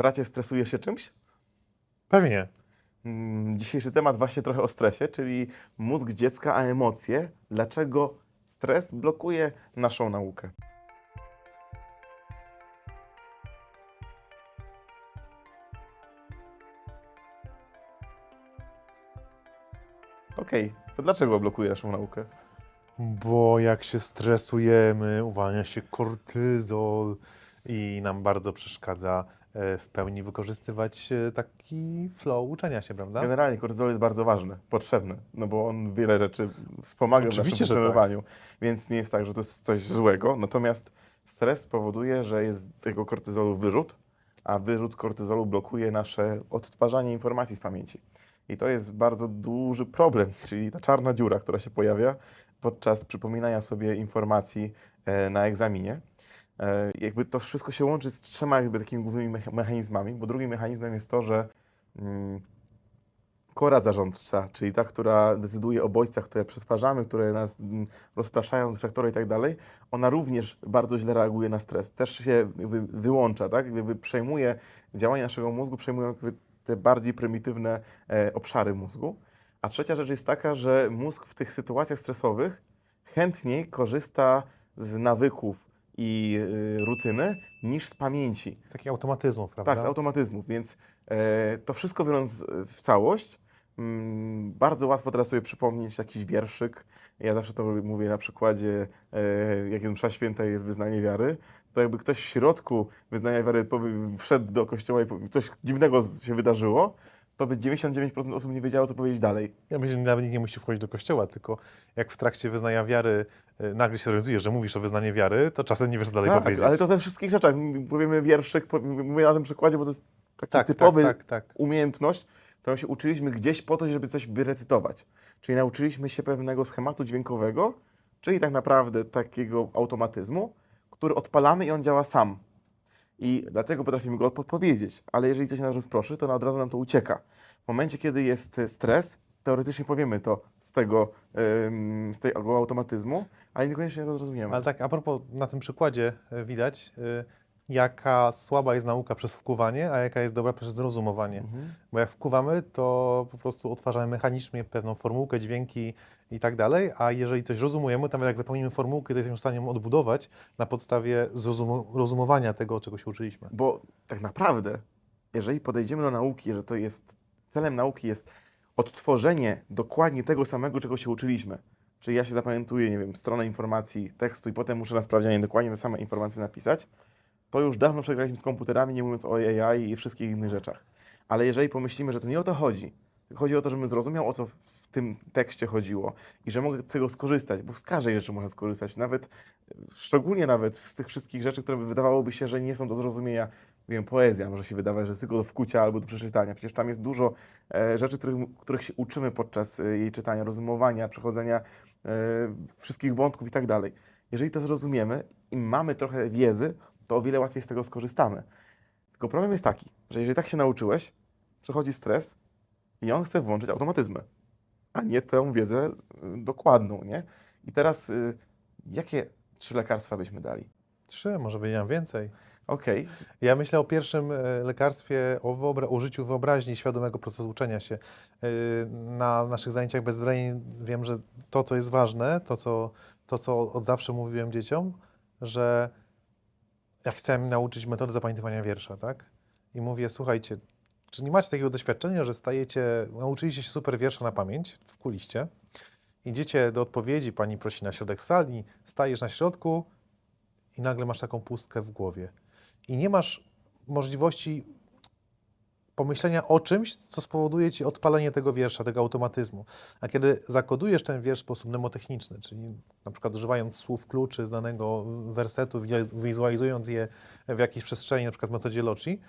Bracie, stresujesz się czymś? Pewnie. Mm, Dzisiejszy temat właśnie trochę o stresie, czyli mózg dziecka, a emocje. Dlaczego stres blokuje naszą naukę? Okej, to dlaczego blokuje naszą naukę? Bo jak się stresujemy, uwalnia się kortyzol i nam bardzo przeszkadza w pełni wykorzystywać e, taki flow uczenia się, prawda? Generalnie kortyzol jest bardzo ważny, potrzebny, no bo on wiele rzeczy wspomaga w naszym Oczywiście, tak. funkcjonowaniu, więc nie jest tak, że to jest coś złego. Natomiast stres powoduje, że jest tego kortyzolu wyrzut, a wyrzut kortyzolu blokuje nasze odtwarzanie informacji z pamięci. I to jest bardzo duży problem, czyli ta czarna dziura, która się pojawia podczas przypominania sobie informacji e, na egzaminie. E, Jakby to wszystko się łączy z trzema jakby takimi głównymi mecha- mechanizmami, bo drugim mechanizmem jest to, że mm, kora zarządcza, czyli ta, która decyduje o bodźcach, które przetwarzamy, które nas mm, rozpraszają, sektory i tak dalej, ona również bardzo źle reaguje na stres. Też się wyłącza, tak? Jakby przejmuje działanie naszego mózgu, przejmują te bardziej prymitywne e, obszary mózgu. A trzecia rzecz jest taka, że mózg w tych sytuacjach stresowych chętniej korzysta z nawyków i y, rutyny niż z pamięci. Takich automatyzmów, prawda? Tak, z automatyzmów, więc e, to wszystko biorąc w całość, mm, bardzo łatwo teraz sobie przypomnieć jakiś wierszyk. Ja zawsze to mówię na przykładzie, e, jak msza święta jest wyznanie wiary, to jakby ktoś w środku wyznania wiary powie, wszedł do kościoła i powie- coś dziwnego z- się wydarzyło, to by 99% osób nie wiedziało, co powiedzieć dalej. Ja myślę, że nawet nikt nie musi wchodzić do kościoła, tylko jak w trakcie wyznania wiary e, nagle się zorientujesz, że mówisz o wyznaniu wiary, to czasem nie wiesz, co dalej tak, powiedzieć. ale to we wszystkich rzeczach. Powiemy wierszyk, mówię na tym przykładzie, bo to jest taki tak, typowy tak, tak, tak. umiejętność, którą się uczyliśmy gdzieś po to, żeby coś wyrecytować. Czyli nauczyliśmy się pewnego schematu dźwiękowego, czyli tak naprawdę takiego automatyzmu, który odpalamy i on działa sam. I dlatego potrafimy go podpowiedzieć. Ale jeżeli ktoś nas rozproszy, to od razu nam to ucieka. W momencie, kiedy jest e, stres, teoretycznie powiemy to z tego, z tego automatyzmu, ale niekoniecznie go zrozumiemy. Ale tak, a propos, na tym przykładzie e, widać, e, jaka słaba jest nauka przez wkuwanie, a jaka jest dobra przez zrozumowanie. Mhm. Bo jak wkuwamy, to po prostu odtwarzamy mechanicznie pewną formułkę, dźwięki i tak dalej, a jeżeli coś rozumujemy, to nawet jak zapomnimy formułkę, to jesteśmy w stanie ją odbudować na podstawie zrozumu- rozumowania tego, czego się uczyliśmy. Bo tak naprawdę, jeżeli podejdziemy do nauki, że to jest, celem nauki jest odtworzenie dokładnie tego samego, czego się uczyliśmy, czyli ja się zapamiętuję, nie wiem, stronę informacji, tekstu i potem muszę na sprawdzianie dokładnie te same informacje napisać, to już dawno przegraliśmy z komputerami, nie mówiąc o AI i wszystkich innych rzeczach. Ale jeżeli pomyślimy, że to nie o to chodzi, chodzi o to, żebym zrozumiał, o co w tym tekście chodziło i że mogę z tego skorzystać, bo z każdej rzeczy można skorzystać, nawet, szczególnie nawet z tych wszystkich rzeczy, które wydawałoby się, że nie są do zrozumienia, wiem, poezja może się wydawać, że tylko do wkucia albo do przeczytania. Przecież tam jest dużo e, rzeczy, których, których się uczymy podczas e, jej czytania, rozumowania, przechodzenia e, wszystkich wątków i tak dalej. Jeżeli to zrozumiemy i mamy trochę wiedzy, to o wiele łatwiej z tego skorzystamy. Tylko problem jest taki, że jeżeli tak się nauczyłeś, przychodzi stres i on chce włączyć automatyzmy, a nie tę wiedzę y, dokładną, nie? I teraz y, jakie trzy lekarstwa byśmy dali? Trzy, może wymieniam więcej. Okej, Ja myślę o pierwszym e, lekarstwie, o wyobra- użyciu wyobraźni, świadomego procesu uczenia się. E, Na naszych zajęciach bez brain wiem, że to, co jest ważne, to co, to, co od zawsze mówiłem dzieciom, że jak chciałem nauczyć metody zapamiętywania wiersza, tak? I mówię, słuchajcie, czy nie macie takiego doświadczenia, że stajecie, nauczyliście się super wiersza na pamięć, wkuliście, idziecie do odpowiedzi, pani prosi na środek sali, stajesz na środku i nagle masz taką pustkę w głowie i nie masz możliwości pomyślenia o czymś, co spowoduje ci odpalenie tego wiersza, tego automatyzmu. A kiedy zakodujesz ten wiersz w sposób mnemotechniczny, czyli na przykład używając słów kluczy z danego wersetu, wiz- wizualizując je w jakiejś przestrzeni, na przykład w metodzie Loci,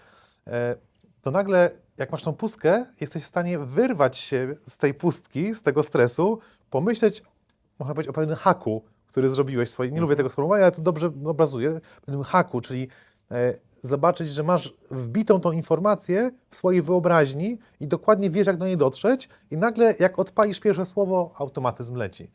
e, to nagle, jak masz tą pustkę, jesteś w stanie wyrwać się z tej pustki, z tego stresu, pomyśleć, można powiedzieć, o pewnym haku, który zrobiłeś swoim. Nie lubię tego sformułowania, ale to dobrze obrazuje. Pewnym haku, czyli zobaczyć, że masz wbitą tą informację w swojej wyobraźni i dokładnie wiesz, jak do niej dotrzeć, i nagle, jak odpalisz pierwsze słowo, automatyzm leci.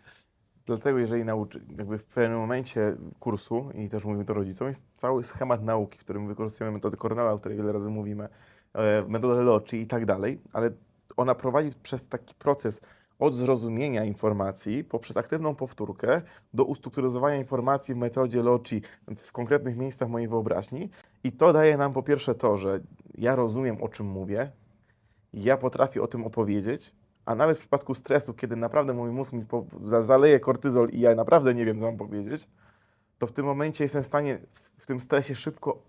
Dlatego, jeżeli nauczy, jakby w pewnym momencie kursu, i też mówimy to rodzicom, jest cały schemat nauki, w którym wykorzystujemy metodę Cornella, o której wiele razy mówimy, e, metodę Loci i tak dalej, ale ona prowadzi przez taki proces od zrozumienia informacji poprzez aktywną powtórkę do ustrukturyzowania informacji w metodzie Loci w konkretnych miejscach mojej wyobraźni. I to daje nam po pierwsze to, że ja rozumiem o czym mówię, ja potrafię o tym opowiedzieć, a nawet w przypadku stresu, kiedy naprawdę mój mózg mi zaleje kortyzol i ja naprawdę nie wiem, co mam powiedzieć, to w tym momencie jestem w stanie w tym stresie szybko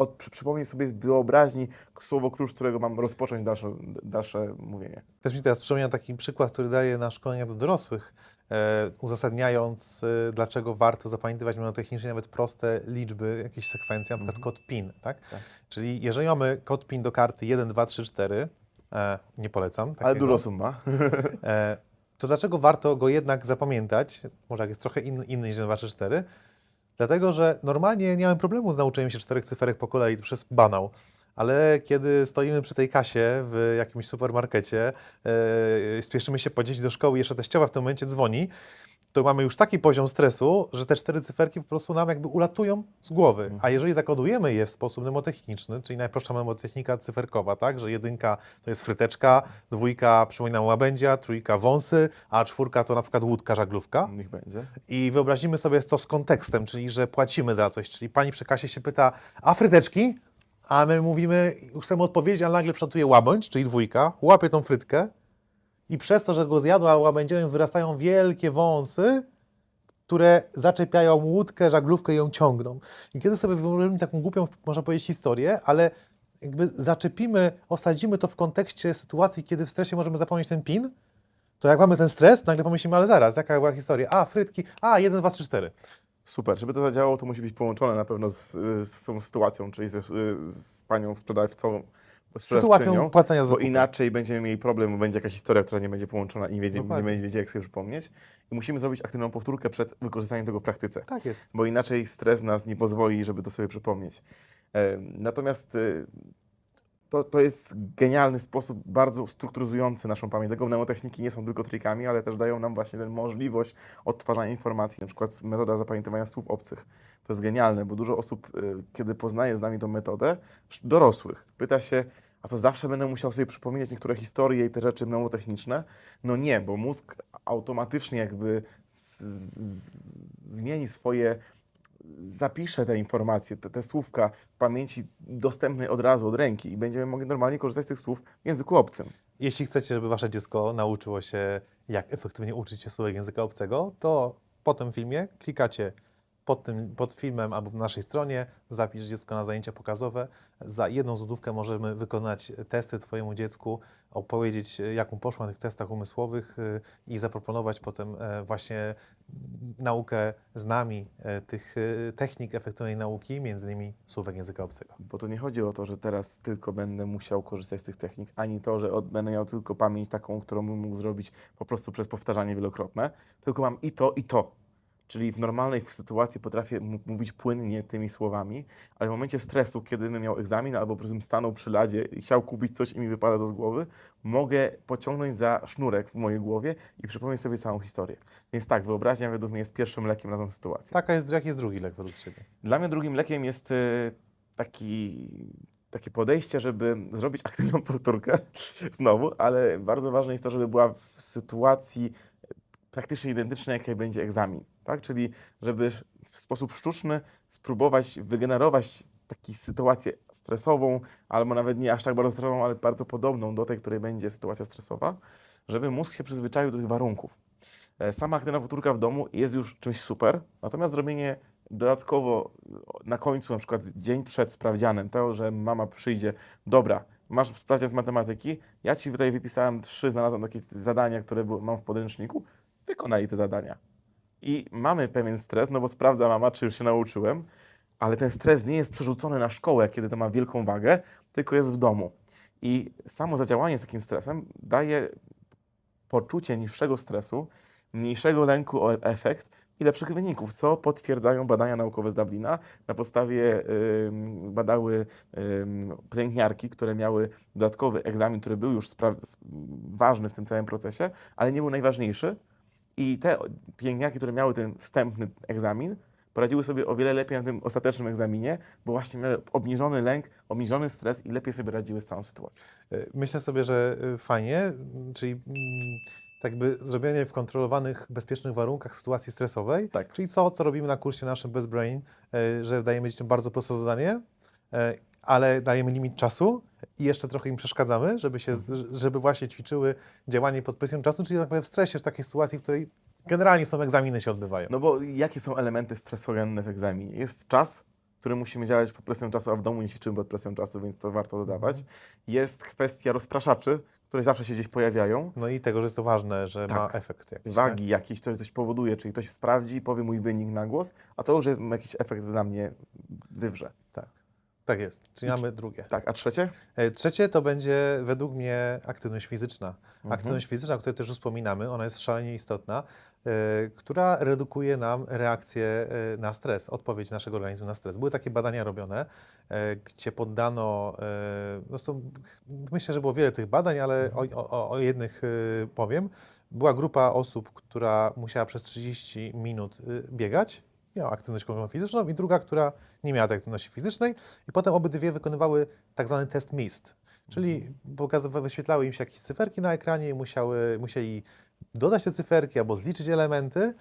od, przy, przypomnieć sobie z wyobraźni słowo klucz, którego mam rozpocząć dalsze, dalsze mówienie. Też mi teraz przypomina taki przykład, który daje na szkolenia do dorosłych, e, uzasadniając, e, dlaczego warto zapamiętywać monotechnicznie nawet proste liczby, jakieś sekwencje, na przykład kod PIN, tak? Tak. Czyli jeżeli mamy kod PIN do karty 1, 2, 3, 4, e, nie polecam. Ale takiego, dużo sum ma. E, to dlaczego warto go jednak zapamiętać? Może jak jest trochę inny, inny niż 2 3, 4? Dlatego, że normalnie nie miałem problemu z nauczeniem się czterech cyferek po kolei przez banał. Ale kiedy stoimy przy tej kasie w jakimś supermarkecie, e, spieszymy się po dzieci do szkoły jeszcze teściowa w tym momencie dzwoni, to mamy już taki poziom stresu, że te cztery cyferki po prostu nam jakby ulatują z głowy. A jeżeli zakodujemy je w sposób mnemotechniczny, czyli najprostsza mnemotechnika cyferkowa, tak, że jedynka to jest fryteczka, dwójka przypominam łabędzia, trójka wąsy, a czwórka to na przykład łódka, żaglówka. Niech będzie. I wyobrazimy sobie to z kontekstem, czyli że płacimy za coś, czyli pani przy kasie się pyta, a fryteczki? A my mówimy, chcemy odpowiedzieć, ale nagle przetuje łabędź, czyli dwójka, łapie tą frytkę i przez to, że go zjadła łabędziowym wyrastają wielkie wąsy, które zaczepiają łódkę, żaglówkę i ją ciągną. I kiedy sobie wyobrazimy taką głupią, można powiedzieć, historię, ale jakby zaczepimy, osadzimy to w kontekście sytuacji, kiedy w stresie możemy zapomnieć ten pin, to jak mamy ten stres, nagle pomyślimy, ale zaraz, jaka była historia? A, frytki, a, 1, 2, 3, 4. Super. Żeby to zadziałało, to musi być połączone na pewno z, z tą sytuacją, czyli ze, z panią sprzedawcą. Sytuacją płacenia za Bo inaczej będziemy mieli problem, bo będzie jakaś historia, która nie będzie połączona i nie, wiedzie, nie Dokładnie. będzie wiedzieli, jak sobie przypomnieć. I musimy zrobić aktywną powtórkę przed wykorzystaniem tego w praktyce. Tak jest. bo inaczej stres nas nie pozwoli, żeby to sobie przypomnieć. Natomiast e, to, to jest genialny sposób, bardzo strukturyzujący naszą pamięć. Tego mnemotechniki nie są tylko trikami, ale też dają nam właśnie tę możliwość odtwarzania informacji, na przykład metoda zapamiętywania słów obcych. To jest genialne, bo dużo osób, e, kiedy poznaje z nami tą metodę, dorosłych, pyta się, a to zawsze będę musiał sobie przypominać niektóre historie i te rzeczy mnemotechniczne? No nie, bo mózg automatycznie jakby z, z, zmieni swoje zapiszę te informacje, te, te słówka w pamięci dostępnej od razu, od ręki i będziemy mogli normalnie korzystać z tych słów w języku obcym. Jeśli chcecie, żeby wasze dziecko nauczyło się, jak efektywnie uczyć się słówek języka obcego, to po tym filmie klikacie pod, tym, pod filmem albo w naszej stronie, zapisz dziecko na zajęcia pokazowe. Za jedną złotówkę możemy wykonać testy Twojemu dziecku, opowiedzieć, jak mu poszło na tych testach umysłowych y, i zaproponować potem e, właśnie naukę z nami e, tych e, technik efektywnej nauki, między innymi słówek języka obcego. Bo to nie chodzi o to, że teraz tylko będę musiał korzystać z tych technik, ani to, że będę miał tylko pamięć taką, którą bym mógł zrobić po prostu przez powtarzanie wielokrotne, tylko mam i to, i to. Czyli w normalnej sytuacji potrafię mówić płynnie tymi słowami, ale w momencie stresu, kiedy miał egzamin albo po prostu stanął przy ladzie i chciał kupić coś i mi wypada to z głowy, mogę pociągnąć za sznurek w mojej głowie i przypomnieć sobie całą historię. Więc tak, wyobraźnia według mnie jest pierwszym lekiem na tę sytuację. Taka jest, jaki jest drugi lek według Ciebie? Dla mnie drugim lekiem jest e, taki, takie podejście, żeby zrobić aktywną powtórkę znowu, ale bardzo ważne jest to, żeby była w sytuacji praktycznie identycznej, jakiej będzie egzamin. Tak? Czyli żeby w sposób sztuczny spróbować wygenerować taką sytuację stresową, albo nawet nie aż tak bardzo stresową, ale bardzo podobną do tej, której będzie sytuacja stresowa, żeby mózg się przyzwyczaił do tych warunków. E, Sama aktywna powtórka w domu jest już czymś super, natomiast zrobienie dodatkowo na końcu, na przykład dzień przed sprawdzianem, to, że mama przyjdzie, dobra, masz sprawdzian z matematyki, ja ci tutaj wypisałem trzy, znalazłem takie zadania, które mam w podręczniku, wykonaj te zadania. I mamy pewien stres, no bo sprawdza mama, czy już się nauczyłem, ale ten stres nie jest przerzucony na szkołę, kiedy to ma wielką wagę, tylko jest w domu. I samo zadziałanie z takim stresem daje poczucie niższego stresu, mniejszego lęku o efekt i lepszych wyników, co potwierdzają badania naukowe z Dublina. Na podstawie badały ym, pielęgniarki, które miały dodatkowy egzamin, który był już ważny w tym całym procesie, ale nie był najważniejszy. I te pielęgniarki, które miały ten wstępny egzamin, poradziły sobie o wiele lepiej na tym ostatecznym egzaminie, bo właśnie miały obniżony lęk, obniżony stres i lepiej sobie radziły z całą sytuacją. Y, Myślę sobie, że y, fajnie, mm, czyli mm, tak by zrobienie w kontrolowanych, bezpiecznych warunkach sytuacji stresowej, Tak. czyli co, co robimy na kursie naszym Best Brain, y, że dajemy dzieciom bardzo proste zadanie, ale dajemy limit czasu i jeszcze trochę im przeszkadzamy, żeby, się, z- żeby właśnie ćwiczyły działanie pod presją czasu, czyli tak naprawdę w stresie, w takiej sytuacji, w której generalnie są egzaminy się odbywają. No bo jakie są elementy stresogenne w egzaminie? Jest czas, który musimy działać pod presją czasu, a w domu nie ćwiczymy pod presją czasu, więc to warto dodawać. Jest kwestia rozpraszaczy, które zawsze się gdzieś pojawiają. No i tego, że jest to ważne, że ma Tak. efekt jakiś. Wagi jakieś, które coś powoduje, czyli ktoś sprawdzi i powie mój wynik na głos, a to już jest jakiś efekt dla mnie wywrze. Tak, jest. Czyli mamy drugie. Tak, a trzecie? E, Trzecie to będzie według mnie aktywność fizyczna. Mhm. Aktywność fizyczna, o której też już wspominamy, ona jest szalenie istotna, e, która redukuje nam reakcję e, na stres, odpowiedź naszego organizmu na stres. Były takie badania robione, gdzie poddano, no są, myślę, że było wiele tych badań, ale o, o, o jednych powiem. Była grupa osób, która musiała przez 30 minut biegać, miała aktywność fizyczną i druga, która nie miała tej aktywności fizycznej. I potem obydwie wykonywały tak zwany test MIST, czyli pokazywa- wyświetlały im się jakieś cyferki na ekranie i musiały, musieli dodać te cyferki albo zliczyć elementy,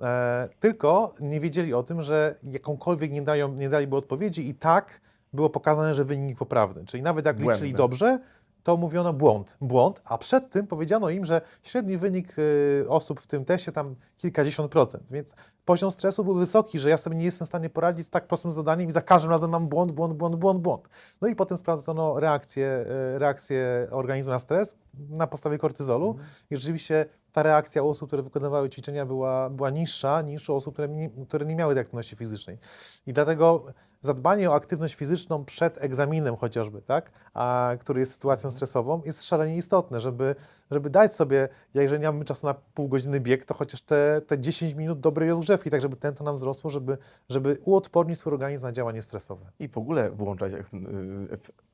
e, tylko nie wiedzieli o tym, że jakąkolwiek nie, dają, nie daliby odpowiedzi i tak było pokazane, że wynik poprawny. Czyli nawet jak liczyli dobrze, to mówiono błąd, błąd, a przed tym powiedziano im, że średni wynik y, osób w tym teście tam kilkadziesiąt procent, więc poziom stresu był wysoki, że ja sobie nie jestem w stanie poradzić z tak prostym zadaniem i za każdym razem mam błąd, błąd, błąd, błąd, błąd. No i potem sprawdzono reakcję, y, reakcję organizmu na stres na podstawie kortyzolu i rzeczywiście ta reakcja u osób, które wykonywały ćwiczenia była, była niższa niż u osób, które nie, które nie miały tej aktywności fizycznej. I dlatego zadbanie o aktywność fizyczną przed egzaminem chociażby, tak, a, który jest sytuacją stresową, jest szalenie istotne, żeby, żeby dać sobie, jeżeli nie mamy czasu na pół godziny bieg, to chociaż te, te 10 minut dobrej rozgrzewki, tak żeby tętno nam wzrosło, żeby, żeby uodpornić swój organizm na działanie stresowe. I w ogóle włączać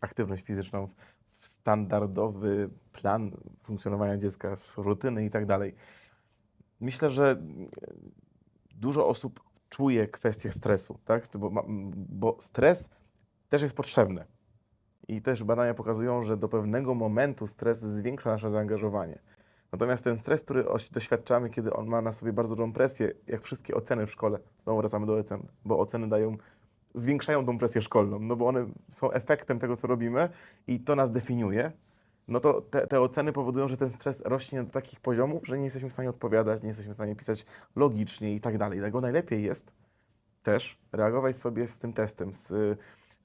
aktywność fizyczną w- standardowy plan funkcjonowania dziecka, z rutyny i tak dalej. Myślę, że dużo osób czuje kwestię stresu, tak? Bo, bo stres też jest potrzebny. I też badania pokazują, że do pewnego momentu stres zwiększa nasze zaangażowanie. Natomiast ten stres, który oś- doświadczamy, kiedy on ma na sobie bardzo dużą presję, jak wszystkie oceny w szkole, znowu wracamy do ocen, bo oceny dają zwiększają tą presję szkolną, no bo one są efektem tego, co robimy i to nas definiuje, no to te, te oceny powodują, że ten stres rośnie do takich poziomów, że nie jesteśmy w stanie odpowiadać, nie jesteśmy w stanie pisać logicznie i tak dalej. Dlatego najlepiej jest też reagować sobie z tym testem, z,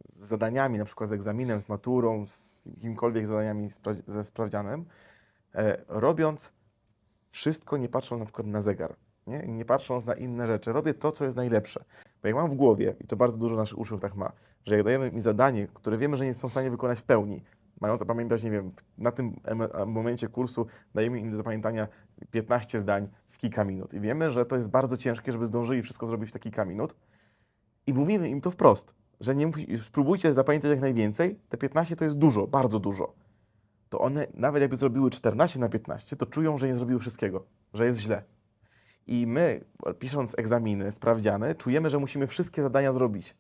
z zadaniami, na przykład z egzaminem, z maturą, z jakimikolwiek zadaniami spra- ze sprawdzianem, e, robiąc wszystko nie patrząc na przykład na zegar, nie? nie patrząc na inne rzeczy. Robię to, co jest najlepsze. Bo jak mam w głowie, i to bardzo dużo naszych uczniów tak ma, że jak dajemy im zadanie, które wiemy, że nie są w stanie wykonać w pełni, mają zapamiętać, nie wiem, na tym momencie kursu dajemy im do zapamiętania 15 zdań w kilka minut. I wiemy, że to jest bardzo ciężkie, żeby zdążyli wszystko zrobić w te kilka minut. I mówimy im to wprost, że nie spróbujcie zapamiętać jak najwięcej, te 15 to jest dużo, bardzo dużo. To one, nawet jakby zrobiły 14 na 15, to czują, że nie zrobiły wszystkiego, że jest źle. I my, pisząc egzaminy, sprawdziany, czujemy, że musimy wszystkie zadania zrobić.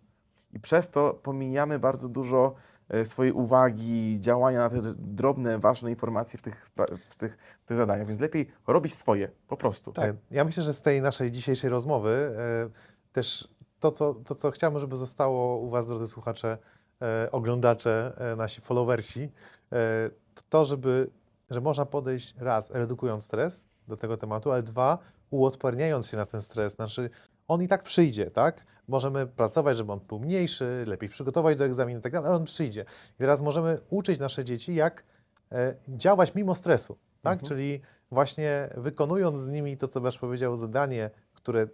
I przez to pomijamy bardzo dużo swojej uwagi, działania na te drobne, ważne informacje w tych, w tych, w tych zadaniach. Więc lepiej robić swoje, po prostu. Tak, ja myślę, że z tej naszej dzisiejszej rozmowy e, też to co, to, co chciałbym, żeby zostało u Was, drodzy słuchacze, e, oglądacze, e, nasi followersi, e, to żeby, że można podejść raz, redukując stres do tego tematu, ale dwa, uodporniając się na ten stres. Znaczy, on i tak przyjdzie, tak? Możemy pracować, żeby on był mniejszy, lepiej przygotować do egzaminu i tak dalej, ale on przyjdzie. I teraz możemy uczyć nasze dzieci, jak e, działać mimo stresu, tak? Mhm. Czyli właśnie wykonując z nimi to, co Basz powiedział, zadanie, które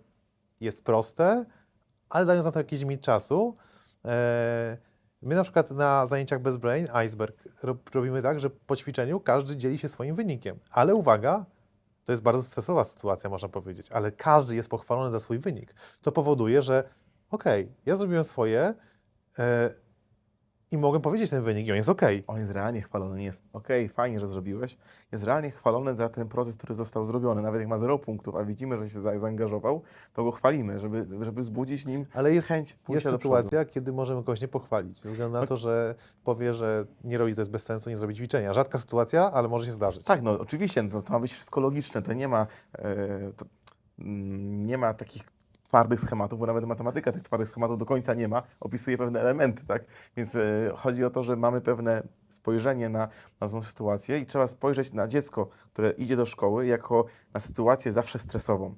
jest proste, ale dając na to jakiś limit czasu. E, my na przykład na zajęciach bez brain, iceberg, ro- robimy tak, że po ćwiczeniu każdy dzieli się swoim wynikiem. Ale uwaga, to jest bardzo stresowa sytuacja, można powiedzieć, ale każdy jest pochwalony za swój wynik. To powoduje, że okej, ja zrobiłem swoje, e, I mogę powiedzieć ten wynik i on jest ok. On jest realnie chwalony, nie jest okej, fajnie, że zrobiłeś. Jest realnie chwalony za ten proces, który został zrobiony. Nawet jak ma 0 punktów, a widzimy, że się za- zaangażował, to go chwalimy, żeby, żeby wzbudzić nim Ale jest, chęć jest sytuacja, kiedy możemy kogoś nie pochwalić, ze względu na to, że powie, że nie robi to jest bez sensu, nie zrobi ćwiczenia. Rzadka sytuacja, ale może się zdarzyć. Tak, no oczywiście, no, to ma być wszystko logiczne, to nie ma, e, to, mm, nie ma takich twardych schematów, bo nawet matematyka tych twardych schematów do końca nie ma, opisuje pewne elementy, tak? Więc e, chodzi o to, że mamy pewne spojrzenie na, na tą sytuację i trzeba spojrzeć na dziecko, które idzie do szkoły, jako na sytuację zawsze stresową,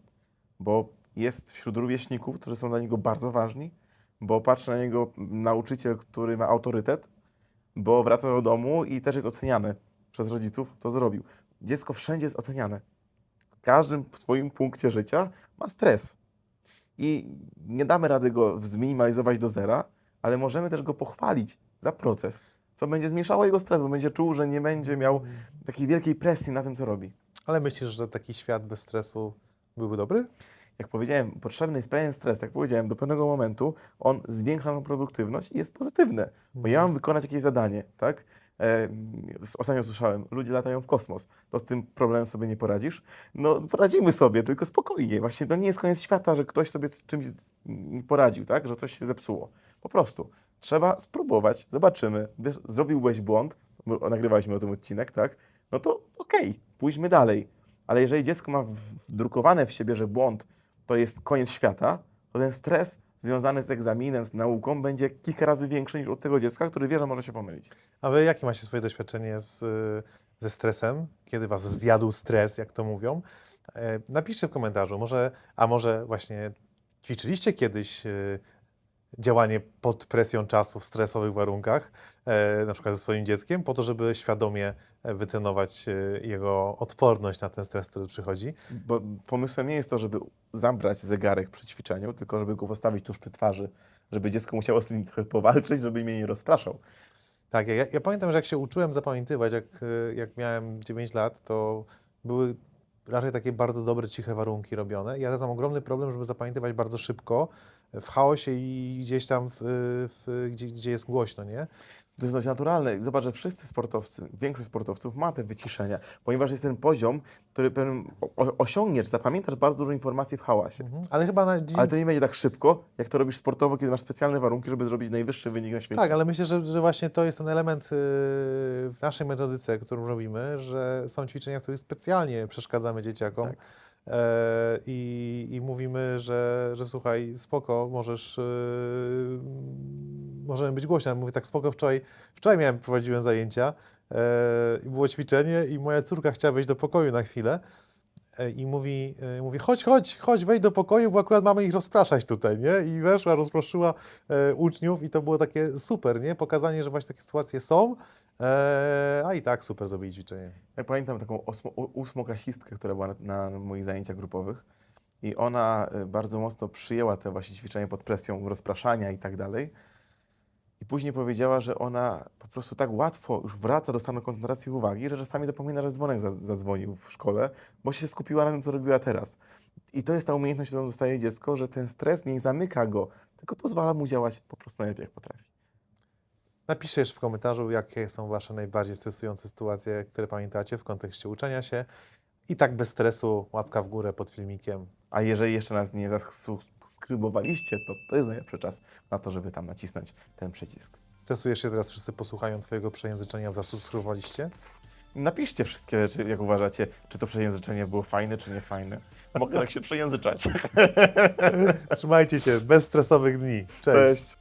bo jest wśród rówieśników, którzy są dla niego bardzo ważni, bo patrzy na niego nauczyciel, który ma autorytet, bo wraca do domu i też jest oceniany przez rodziców, to zrobił. Dziecko wszędzie jest oceniane. W każdym swoim punkcie życia ma stres. I nie damy rady go zminimalizować do zera, ale możemy też go pochwalić za proces, co będzie zmniejszało jego stres, bo będzie czuł, że nie będzie miał takiej wielkiej presji na tym, co robi. Ale myślisz, że taki świat bez stresu byłby dobry? Jak powiedziałem, potrzebny jest pewien stres. Jak powiedziałem, do pewnego momentu on zwiększa naszą produktywność i jest pozytywne. Bo ja mam wykonać jakieś zadanie, tak? Ostatnio słyszałem, ludzie latają w kosmos. To z tym problemem sobie nie poradzisz? No, poradzimy sobie, tylko spokojnie. Właśnie to nie jest koniec świata, że ktoś sobie z czymś nie poradził, tak? Że coś się zepsuło. Po prostu. Trzeba spróbować, zobaczymy. Zrobiłeś błąd, nagrywaliśmy o tym odcinek, tak? No to okej, pójdźmy dalej. Ale jeżeli dziecko ma wdrukowane w siebie, że błąd to jest koniec świata, to ten stres związany z egzaminem, z nauką będzie kilka razy większy niż u tego dziecka, który wie, że może się pomylić. A wy jakie macie swoje doświadczenie z, y, ze stresem? Kiedy was zjadł stres, jak to mówią? E, Napiszcie w komentarzu, może, a może właśnie ćwiczyliście kiedyś y, działanie pod presją czasu w stresowych warunkach, e, na przykład ze swoim dzieckiem, po to, żeby świadomie e, wytrenować e, jego odporność na ten stres, który przychodzi. Bo pomysłem nie jest to, żeby zabrać zegarek przy ćwiczeniu, tylko żeby go postawić tuż przy twarzy, żeby dziecko musiało z nim trochę powalczyć, żeby mnie nie rozpraszał. Tak, ja, ja pamiętam, że jak się uczyłem zapamiętywać, jak, jak miałem 9 lat, to były raczej takie bardzo dobre, ciche warunki robione. Ja mam ogromny problem, żeby zapamiętywać bardzo szybko, w chaosie i gdzieś tam, w, w, gdzie, gdzie jest głośno, nie? To jest dość naturalne. Zobacz, że wszyscy sportowcy, większość sportowców ma te wyciszenia, ponieważ jest ten poziom, który o- osiągniesz, zapamiętasz bardzo dużo informacji w hałasie. Mhm. Ale chyba na dzień... Ale to nie będzie tak szybko, jak to robisz sportowo, kiedy masz specjalne warunki, żeby zrobić najwyższy wynik na świecie. Tak, ale myślę, że, że właśnie to jest ten element y, w naszej metodyce, którą robimy, że są ćwiczenia, w których specjalnie przeszkadzamy dzieciakom. Tak. E, i, I mówimy, że, że słuchaj, spoko, możesz, y, możemy być głośni. Mówię tak, spoko, wczoraj, wczoraj miałem, prowadziłem zajęcia e, i było ćwiczenie i moja córka chciała wejść do pokoju na chwilę e, i mówi, mówi chodź, chodź, chodź, wejdź do pokoju, bo akurat mamy ich rozpraszać tutaj, nie? I weszła, rozproszyła uczniów i to było takie super, nie? Pokazanie, że właśnie takie sytuacje są, e, a i tak super zrobili ćwiczenie. Ja pamiętam taką osmo, ósmoklasistkę, która była na, na moich zajęciach grupowych i ona y, bardzo mocno przyjęła te właśnie ćwiczenia pod presją rozpraszania i tak dalej. I później powiedziała, że ona po prostu tak łatwo już wraca do stanu koncentracji uwagi, że czasami zapomina, że dzwonek za, zadzwonił w szkole, bo się skupiła na tym, co robiła teraz. I to jest ta umiejętność, którą dostaje dziecko, że ten stres nie zamyka go, tylko pozwala mu działać po prostu najlepiej, jak potrafi. Napiszcie jeszcze w komentarzu, jakie są Wasze najbardziej stresujące sytuacje, które pamiętacie w kontekście uczenia się. I tak bez stresu, łapka w górę pod filmikiem. A jeżeli jeszcze nas nie zasubskrybowaliście, to to jest najlepszy czas na to, żeby tam nacisnąć ten przycisk. Stresujesz się teraz, wszyscy posłuchają Twojego przejęzyczenia, zasubskrybowaliście? Napiszcie wszystkie rzeczy, jak uważacie, czy to przejęzyczenie było fajne, czy nie fajne. Mogę tak się przejęzyczać. Trzymajcie się, bez stresowych dni. Cześć. Cześć.